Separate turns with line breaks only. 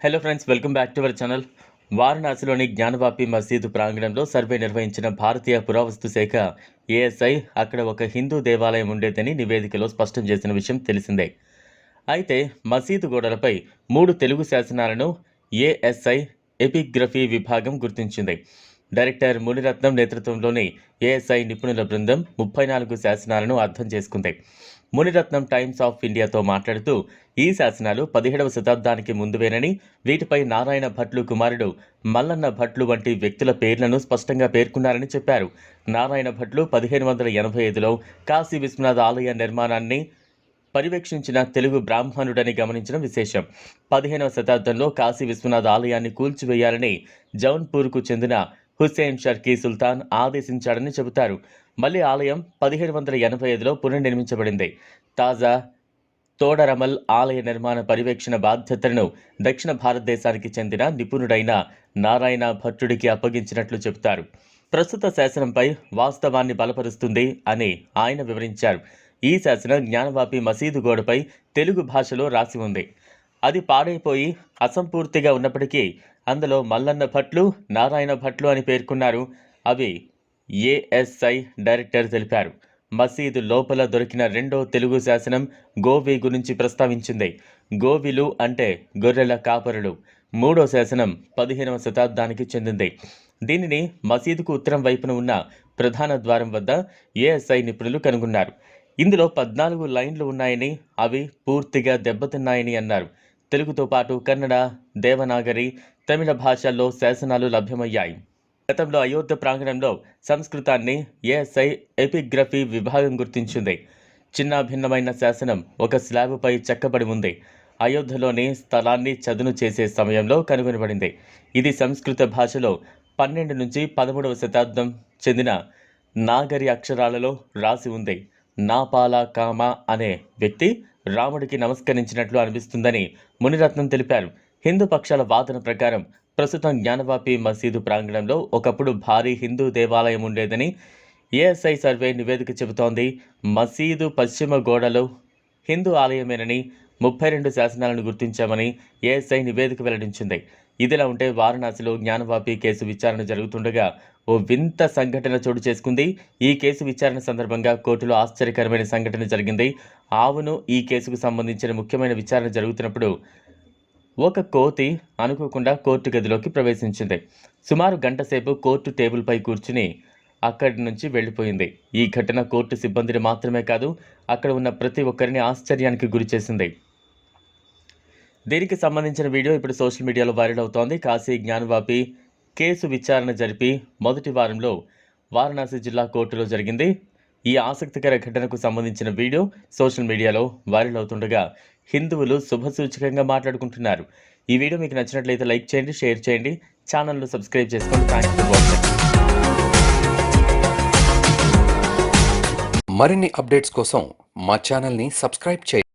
Hello friends welcome back to our channel వారణాసిలోని Gyanvapi మసీదు ప్రాంగణంలో survey నిర్వహించిన భారతీయ పురావస్తు శాఖ ఏఎస్ఐ అక్కడ ఒక హిందూ దేవాలయం ఉండేదని నివేదికలో స్పష్టం చేసిన విషయం తెలిసిందే. అయితే మసీదు గోడలపై మూడు తెలుగు శాసనాలను ఏఎస్ఐ ఎపిగ్రఫీ విభాగం గుర్తించింది. డైరెక్టర్ మునిరత్నం నేతృత్వంలోని ఏఎస్ఐ నిపుణుల బృందం ముప్పై నాలుగు శాసనాలను అర్థం చేసుకుంది. మునిరత్నం టైమ్స్ ఆఫ్ ఇండియాతో మాట్లాడుతూ ఈ శాసనాలు పదిహేడవ శతాబ్దానికి ముందువేనని వీటిపై నారాయణ భట్లు కుమారుడు మల్లన్న భట్లు వంటి వ్యక్తుల పేర్లను స్పష్టంగా పేర్కొన్నారని చెప్పారు. నారాయణ భట్లు పదిహేను వందల ఎనభై ఐదులో కాశీ విశ్వనాథ ఆలయ నిర్మాణాన్ని పర్యవేక్షించిన తెలుగు బ్రాహ్మణుడని గమనించడం విశేషం. పదిహేనవ శతాబ్దంలో కాశీ విశ్వనాథ ఆలయాన్ని కూల్చివేయాలని జౌన్పూర్కు చెందిన హుస్సేన్ షర్కీ సుల్తాన్ ఆదేశించాడని చెబుతారు. మళ్ళీ ఆలయం పదిహేడు వందల ఎనభై ఐదులో పునర్నిర్మించబడింది. తాజా తోడరమల్ ఆలయ నిర్మాణ పర్యవేక్షణ బాధ్యతలను దక్షిణ భారతదేశానికి చెందిన నిపుణుడైన నారాయణ భట్టుడికి అప్పగించినట్లు చెబుతారు. ప్రస్తుత శాసనంపై వాస్తవాన్ని బలపరుస్తుంది అని ఆయన వివరించారు. ఈ శాసనం జ్ఞానవాపి మసీదు గోడపై తెలుగు భాషలో రాసి ఉంది. అది పాడైపోయి అసంపూర్తిగా ఉన్నప్పటికీ అందులో మల్లన్న భట్లు నారాయణ భట్లు అని పేర్కొన్నారు. అవి ఏఎస్ఐ డైరెక్టర్ తెలిపారు. మసీదు లోపల దొరికిన రెండో తెలుగు శాసనం గోవి గురించి ప్రస్తావించింది. గోవిలు అంటే గొర్రెల కాపరులు. మూడో శాసనం పదిహేనవ శతాబ్దానికి చెందింది. దీనిని మసీదుకు ఉత్తరం వైపున ఉన్న ప్రధాన ద్వారం వద్ద ఏఎస్ఐ నిపుణులు కనుగొన్నారు. ఇందులో పద్నాలుగు లైన్లు ఉన్నాయని అవి పూర్తిగా దెబ్బతిన్నాయని అన్నారు. తెలుగుతో పాటు కన్నడ దేవనాగరి తమిళ భాషల్లో శాసనాలు లభ్యమయ్యాయి. గతంలో అయోధ్య ప్రాంగణంలో సంస్కృతాన్ని ఏఎస్ఐ ఎపిగ్రఫీ విభాగం గుర్తించింది. చిన్న భిన్నమైన శాసనం ఒక స్లాబ్పై చెక్కబడి ఉంది. అయోధ్యలోని స్థలాన్ని చదును చేసే సమయంలో కనుగొనబడింది. ఇది సంస్కృత భాషలో పన్నెండు నుంచి పదమూడవ శతాబ్దం చెందిన నాగరి అక్షరాలలో రాసి ఉంది. నాపాల కామ అనే వ్యక్తి రాముడికి నమస్కరించినట్లు అనిపిస్తుందని మునిరత్నం తెలిపారు. హిందూ పక్షాల వాదన ప్రకారం ప్రస్తుతం జ్ఞానవాపి మసీదు ప్రాంగణంలో ఒకప్పుడు భారీ హిందూ దేవాలయం ఉండేదని ఏఎస్ఐ సర్వే నివేదిక చెబుతోంది. మసీదు పశ్చిమ గోడలో హిందూ ఆలయమేనని ముప్పై రెండు శాసనాలను గుర్తించామని ఏఎస్ఐ నివేదిక వెల్లడించింది. ఇదిలా ఉంటే వారణాసిలో జ్ఞానవాపి కేసు విచారణ జరుగుతుండగా ఓ వింత సంఘటన చోటు చేసుకుంది. ఈ కేసు విచారణ సందర్భంగా కోర్టులో ఆశ్చర్యకరమైన సంఘటన జరిగింది. ఆవును ఈ కేసుకు సంబంధించిన ముఖ్యమైన విచారణ జరుగుతున్నప్పుడు ఒక కోతి అనుకోకుండా కోర్టు గదిలోకి ప్రవేశించింది. సుమారు గంట సేపు కోర్టు టేబుల్పై కూర్చుని అక్కడి నుంచి వెళ్ళిపోయింది. ఈ ఘటన కోర్టు సిబ్బందిని మాత్రమే కాదు అక్కడ ఉన్న ప్రతి ఒక్కరిని ఆశ్చర్యానికి గురిచేసింది. దీనికి సంబంధించిన వీడియో ఇప్పుడు సోషల్ మీడియాలో వైరల్ అవుతోంది. కాశీ జ్ఞానవాపి కేసు విచారణ జరిపి మొదటి వారంలో వారణాసి జిల్లా కోర్టులో జరిగింది. ఈ ఆసక్తికర ఘటనకు సంబంధించిన వీడియో సోషల్ మీడియాలో వైరల్ అవుతుండగా హిందువులు శుభసూచకంగా మాట్లాడుకుంటున్నారు. ఈ వీడియో మీకు నచ్చినట్లయితే లైక్ చేయండి షేర్ చేయండి. ఛానల్ను సబ్స్క్రైబ్ చేసుకోండి. For watching.
మరిన్ని అప్డేట్స్ కోసం మా ఛానల్ని సబ్స్క్రైబ్ చేయండి.